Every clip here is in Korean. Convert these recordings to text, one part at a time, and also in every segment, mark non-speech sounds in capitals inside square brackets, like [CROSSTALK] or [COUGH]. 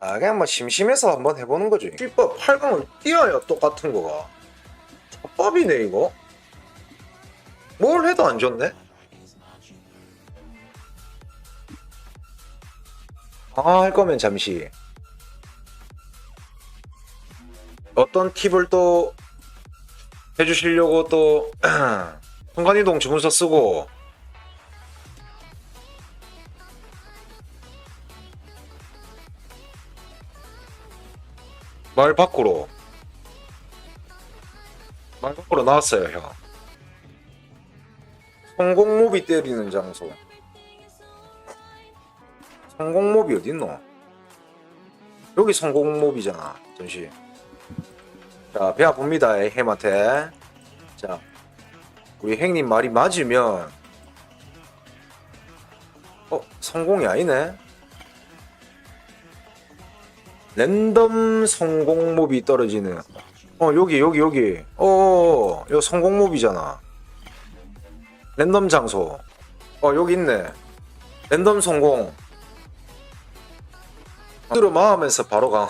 아 그냥 뭐 심심해서 한번 해보는 거지. 킬법 8강을 뛰어야 똑같은 거가. 법이네 이거. 뭘 해도 안 좋네. 아 할 거면 잠시. 어떤 팁을 또 해주시려고 또 [CLEARS THROAT] 순간이동 주문서 쓰고 말 밖으로. 말 밖으로 나왔어요 형. 성공모비 때리는 장소. 성공모비 어딨노? 여기 성공모비잖아 전시. 자 배아 봅니다 햄한테. 자 우리 행님 말이 맞으면. 어 성공이 아니네 랜덤 성공몹이 떨어지는 어 여기 여기 여기. 어여 성공몹이잖아. 랜덤 장소. 어 여기 있네. 랜덤 성공. 들어 마하면서 바로 가.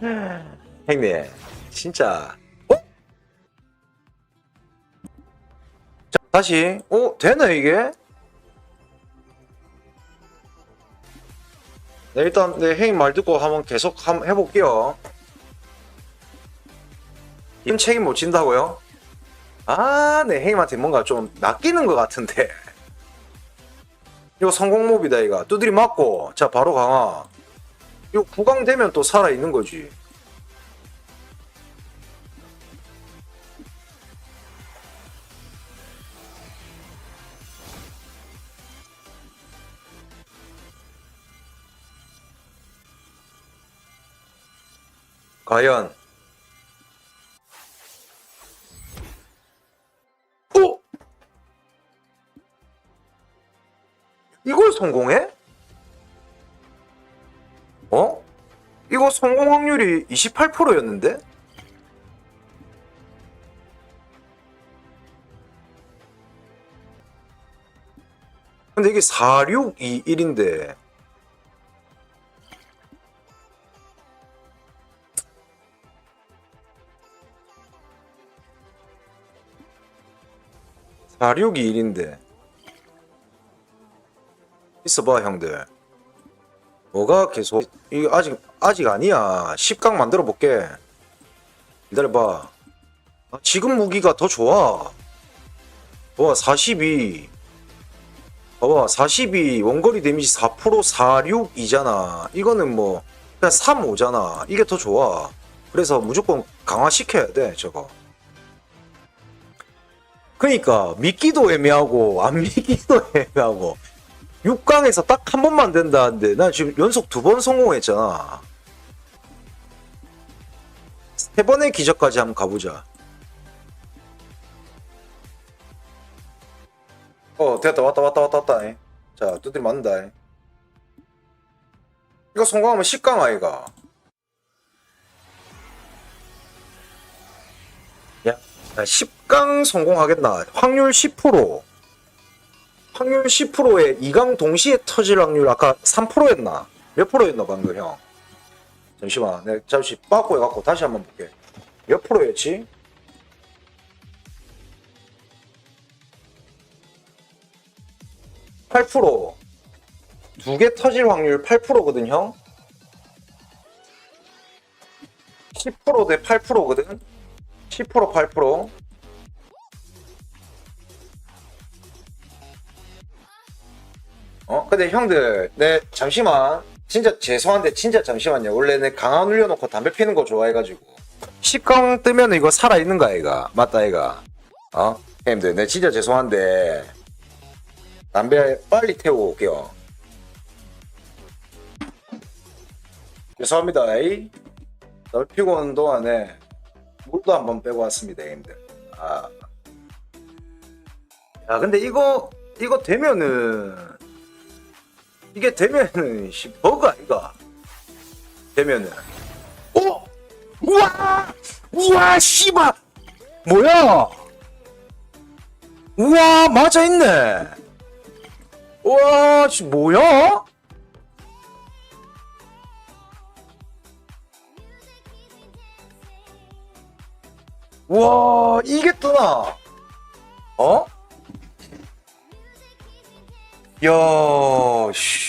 [LAUGHS] 형님 진짜. 어? 자, 다시. 어 되네 이게 네, 일단 네, 형님 말 듣고 한번 계속 한번 해볼게요. 힘 책임 못 진다고요? 아, 네, 형님한테 뭔가 좀 낚이는 것 같은데. 이거 성공몹이다, 이거. 두드리 맞고, 자, 바로 강화. 이거 구강되면 또 살아있는 거지. 과연 어? 이걸 성공해? 어? 이거 성공 확률이 28%였는데? 근데 이게 4621인데 4621인데. 있어봐 형들. 뭐가 계속 이거 아직 아직 아니야. 10강 만들어 볼게. 기다려봐. 아, 지금 무기가 더 좋아. 봐봐 42 봐봐 42 원거리 데미지 4% 46이잖아. 이거는 뭐 그냥 3 5잖아. 이게 더 좋아. 그래서 무조건 강화시켜야 돼 저거 그러니까 믿기도 애매하고 안 믿기도 [LAUGHS] 애매하고 6강에서 딱 한 번만 된다는데 나 지금 연속 두 번 성공했잖아 세 번의 기적까지 한번 가보자 어 됐다 왔다 왔다 왔다 왔다 잉. 자 두드리 맞는다 잉. 이거 성공하면 10강 아이가 10강 성공하겠나? 확률 10%. 확률 10%에 2강 동시에 터질 확률 아까 3%였나? 몇 프로였나 방금 형? 잠시만, 내가 잠시 빠꾸 해갖고 다시 한번 볼게. 몇 프로였지? (8%) 두개 터질 확률 8%거든 형 10%대 8%거든 10% 8% 어? 근데 형들 내 잠시만. 진짜 죄송한데 진짜 잠시만요. 원래 내 강화 눌려놓고 담배 피는 거 좋아해가지고. 10강 뜨면 이거 살아있는 거 아이가. 맞다 아이가. 어? 형님들 내 진짜 죄송한데. 담배 빨리 태우고 올게요. 죄송합니다 에이. 널 피고 오는 동안에 물도 한번 빼고 왔습니다, 형님들. 아. 야, 근데 이거, 이거 되면은, 이게 되면은, 씨, 버그 아이가? 되면은. 어? 우와! 우와, 씨발! 뭐야? 우와, 맞아 있네! 우와, 씨, 뭐야? 와 이게 뜨나? 어? 야, 씨.